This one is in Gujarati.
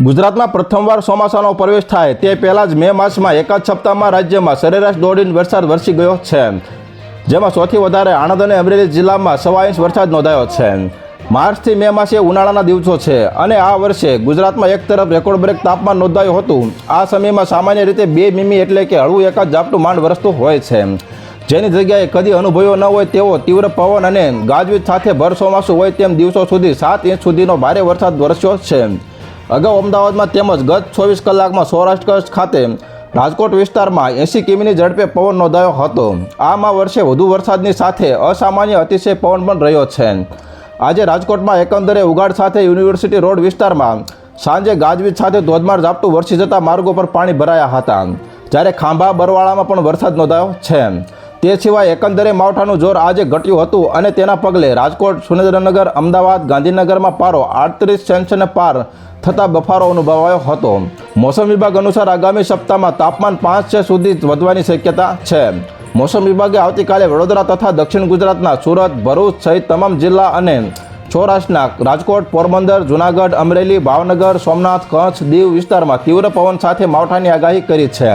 ગુજરાતમાં પ્રથમવાર ચોમાસાનો પ્રવેશ થાય તે પહેલાં જ મે માસમાં એકાદ સપ્તાહમાં રાજ્યમાં સરેરાશ દોઢ ઇંચ વરસાદ વરસી ગયો છે. જેમાં સૌથી વધારે આણંદ અને અમરેલી જિલ્લામાં સવા ઇંચ વરસાદ નોંધાયો છે. માર્ચથી મે માસે ઉનાળાના દિવસો છે અને આ વર્ષે ગુજરાતમાં એક તરફ રેકોર્ડ બ્રેક તાપમાન નોંધાયું હતું. આ સમયમાં સામાન્ય રીતે બે મીમી એટલે કે હળવું એકાદ ઝાપટું માંડ વરસતું હોય છે. જેની જગ્યાએ કદી અનુભવ્યો ન હોય તેવો તીવ્ર પવન અને ગાજવીજ સાથે ભર ચોમાસું હોય તેમ દિવસો સુધી સાત ઇંચ સુધીનો ભારે વરસાદ વરસ્યો છે. અગાઉ અમદાવાદમાં તેમજ ગત ચોવીસ કલાકમાં સૌરાષ્ટ્ર ખાતે રાજકોટ વિસ્તારમાં એંસી કિમીની ઝડપે પવન નોંધાયો હતો. આમાં વર્ષે વધુ વરસાદની સાથે અસામાન્ય અતિશય પવન પણ રહ્યો છે. આજે રાજકોટમાં એકંદરે ઉગાડ સાથે યુનિવર્સિટી રોડ વિસ્તારમાં સાંજે ગાજવીજ સાથે ધોધમાર ઝાપટું વરસી જતા માર્ગો પર પાણી ભરાયા હતા. જ્યારે ખાંભા, બરવાળામાં પણ વરસાદ નોંધાયો છે. તે સિવાય એકંદરે માવઠાનું જોર આજે ઘટ્યું હતું અને તેના પગલે રાજકોટ, સુરેન્દ્રનગર, અમદાવાદ, ગાંધીનગરમાં પારો આડત્રીસ સેન્સને પાર થતા બફારો અનુભવાયો હતો. મોસમ વિભાગ અનુસાર આગામી સપ્તાહમાં તાપમાન પાંચ સુધી વધવાની શક્યતા છે. મોસમ વિભાગે આવતીકાલે વડોદરા તથા દક્ષિણ ગુજરાતના સુરત, ભરૂચ સહિત તમામ જિલ્લા અને સૌરાષ્ટ્રના રાજકોટ, પોરબંદર, જુનાગઢ, અમરેલી, ભાવનગર, સોમનાથ, કચ્છ દીવ વિસ્તારમાં તીવ્ર પવન સાથે માવઠાની આગાહી કરી છે.